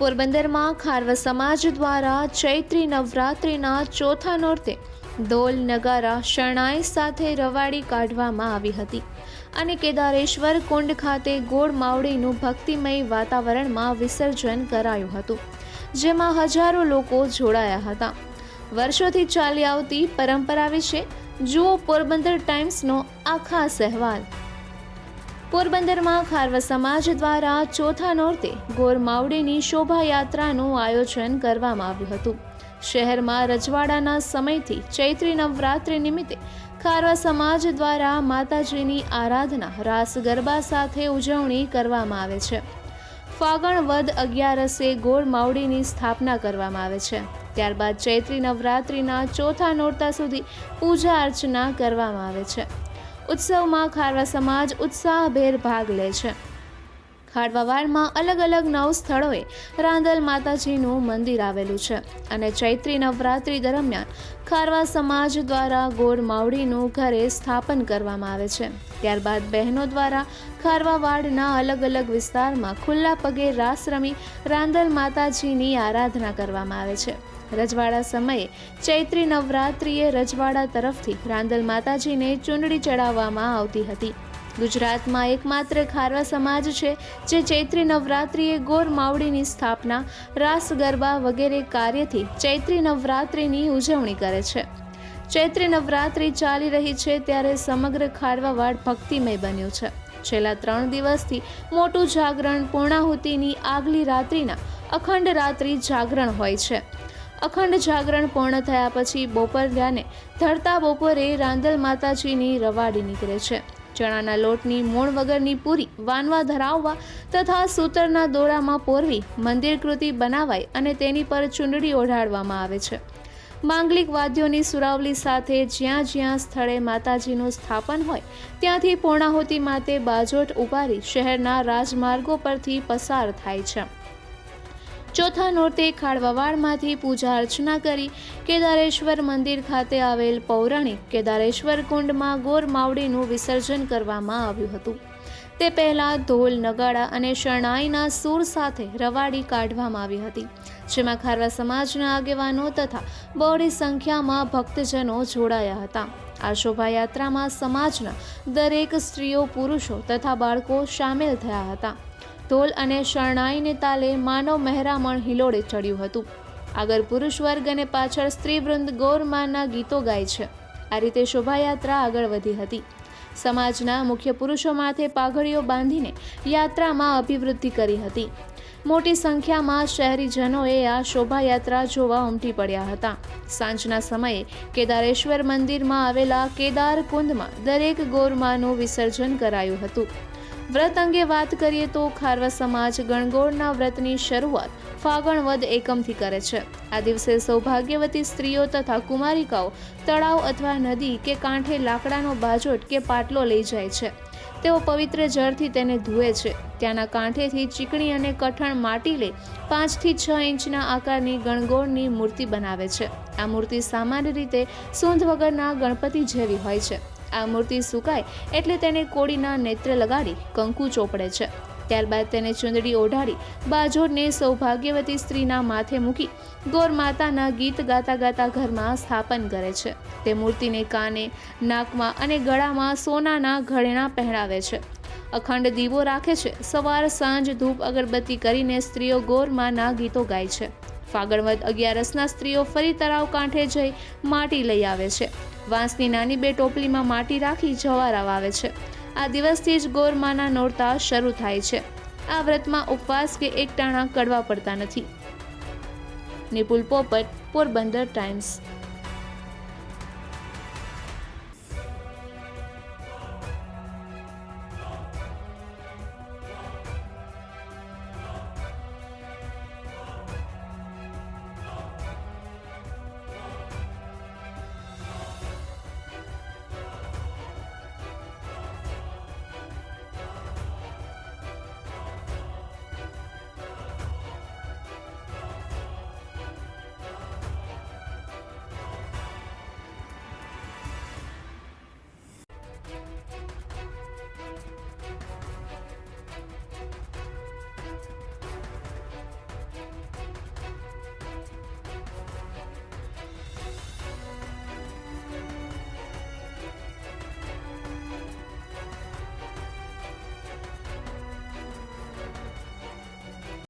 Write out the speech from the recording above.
પોરબંદરમાં ખારવા સમાજ દ્વારા ચૈત્રી નવરાત્રિના ચોથા નોરતે ડોલ નગારા, શરણાઈ સાથે રવાડી કાઢવામાં આવી હતી અને કેદારેશ્વર કુંડ ખાતે ગોળ માવડીનું ભક્તિમય વાતાવરણમાં વિસર્જન કરાયું હતું, જેમાં હજારો લોકો જોડાયા હતા. વર્ષોથી ચાલી આવતી પરંપરા વિશે જુઓ પોરબંદર ટાઈમ્સનો આ ખાસ અહેવાલ. પોરબંદરમાં ખારવા સમાજ દ્વારા ચોથા નોરતે ગોર માવડીની શોભાયાત્રાનું આયોજન કરવામાં આવ્યું હતું. શહેરમાં રજવાડાના સમયથી ચૈત્રી નવરાત્રિ નિમિત્તે ખારવા સમાજ દ્વારા માતાજીની આરાધના રાસ ગરબા સાથે ઉજવણી કરવામાં આવે છે. ફાગણ વદ અગિયારસે ગોળ માવડીની સ્થાપના કરવામાં આવે છે. ત્યારબાદ ચૈત્રી નવરાત્રિના ચોથા નોરતા સુધી પૂજા અર્ચના કરવામાં આવે છે. ઉત્સવમાં ખારવા સમાજ ઉત્સાહભેર ભાગ લે છે. ખારવાવાડમાં અલગ અલગ નવ સ્થળોએ રાંદલ માતાજીનું મંદિર આવેલું છે અને ચૈત્રી નવરાત્રિ દરમિયાન ખારવા સમાજ દ્વારા ગોળ માવડીનું ઘરે સ્થાપન કરવામાં આવે છે. ત્યારબાદ બહેનો દ્વારા ખારવાવાડના અલગ અલગ વિસ્તારમાં ખુલ્લા પગે રાસ રમી રાંદલ માતાજીની આરાધના કરવામાં આવે છે. રજવાડા સમયે ચૈત્રી નવરાત્રિએ રજવાડા તરફથી રાંદલ માતાજીને ચૂંદડી ચડાવવામાં આવતી હતી. ગુજરાતમાં એકમાત્ર ખારવા સમાજ છે જે ચૈત્રી નવરાત્રિએ ગોર માવડીની સ્થાપના, રાસ ગરબા વગેરે કાર્યથી ચૈત્રી નવરાત્રિની ઉજવણી કરે છે. ચૈત્રી નવરાત્રિ ચાલી રહી છે ત્યારે સમગ્ર ખારવાવાડ ભક્તિમય બન્યું છે. છેલ્લા ત્રણ દિવસથી મોટું જાગરણ પૂર્ણાહુતિની આગલી રાત્રિના અખંડ રાત્રિ જાગરણ હોય છે. અખંડ જાગરણ પૂર્ણ થયા પછી બપોરિયાને ધરતા બપોરે રાંદલ માતાજીની રવાડી નીકળે છે. ચણાના લોટની મૂળ વગરની પૂરી વાનવા ધરાવવા તથા સૂતરના દોરામાં પોરવી મંદિર કૃતિ બનાવાય અને તેની પર ચૂંદડી ઓઢાડવામાં આવે છે. માંગલિક વાદ્યોની સુરાવલી સાથે જ્યાં જ્યાં સ્થળે માતાજીનું સ્થાપન હોય, ત્યાંથી પૂર્ણાહુતિ માટે બાજોટ ઉપાડી શહેરના રાજમાર્ગો પરથી પસાર થાય છે. ચોથા નોરતે ખાડવાવાડમાંથી પૂજા અર્ચના કરી કેદારેશ્વર મંદિર ખાતે આવેલ પૌરાણિક કેદારેશ્વર કુંડમાં ગોર માવડીનું વિસર્જન કરવામાં આવ્યું હતું. તે પહેલાં ઢોલ, નગાડા અને શરણાઈના સૂર સાથે રવાડી કાઢવામાં આવી હતી. જેમાં ખારવા સમાજના આગેવાનો તથા બહોળી સંખ્યામાં ભક્તજનો જોડાયા હતા. આ શોભાયાત્રામાં સમાજના દરેક સ્ત્રીઓ, પુરુષો તથા બાળકો સામેલ થયા હતા. ઢોલ અને શરણાઈને તાલે માનવ મહેરામણ હિલોડે ચડ્યું હતું. આગળ પુરુષ વર્ગ અને પાછળ સ્ત્રીવૃંદ ગોરમાના ગીતો ગાય છે. આ રીતે શોભાયાત્રા આગળ વધી હતી. સમાજના મુખ્ય પુરુષો માથે પાઘડીઓ બાંધીને યાત્રામાં અભિવૃદ્ધિ કરી હતી. મોટી સંખ્યામાં શહેરીજનોએ આ શોભાયાત્રા જોવા ઉમટી પડ્યા હતા. સાંજના સમયે કેદારેશ્વર મંદિરમાં આવેલા કેદાર કુંડમાં દરેક ગોરમાનું વિસર્જન કરાયું હતું. વ્રત અંગે વાત કરીએ તો ખારવા સમાજ ગણગોળના વ્રતની શરૂઆત ફાગણ વદ એકમથી કરે છે. આ દિવસે સૌભાગ્યવતી સ્ત્રીઓ તથા કુમારિકાઓ તળાવ અથવા નદી કે કાંઠે લાકડાનો બાજોટ કે પાટલો લઈ જાય છે. તેઓ પવિત્ર જળથી તેને ધુએ છે. ત્યાંના કાંઠેથી ચીકણી અને કઠણ માટી લે પાંચથી છ ઇંચના આકારની ગણગોળની મૂર્તિ બનાવે છે. આ મૂર્તિ સામાન્ય રીતે સૂંધ વગરના ગણપતિ જેવી હોય છે. આ મૂર્તિ સુકાય એટલે તેને કોળીના નેત્ર લગાડી કંકુ ચોપડે છે. ત્યારબાદ તેને ચૂંદડી ઓઢાડી બાજોરને સૌભાગ્યવતી સ્ત્રીના માથે મૂકી ગોર માતાના ગીત ગાતા ગાતા ઘરમાં સ્થાપન કરે છે. તે મૂર્તિને કાને, નાકમાં અને ગળામાં સોનાના ઘરેણા પહેરાવે છે. અખંડ દીવો રાખે છે. સવાર સાંજ ધૂપ અગરબત્તી કરીને સ્ત્રીઓ ગોરમાના ગીતો ગાય છે. ફાગણવદ અગિયારસના સ્ત્રીઓ ફરી તળાવ કાંઠે જઈ માટી લઈ આવે છે. વાંસની નાની બે ટોપલીમાં માટી રાખી જવારા વાવે છે. આ દિવસથી જ ગોરમાના નોરતા શરૂ થાય છે. આ વ્રતમાં ઉપવાસ કે એકટાણા કડવા પડતા નથી. નિપુલ પોપટ, પોરબંદર ટાઈમ્સ.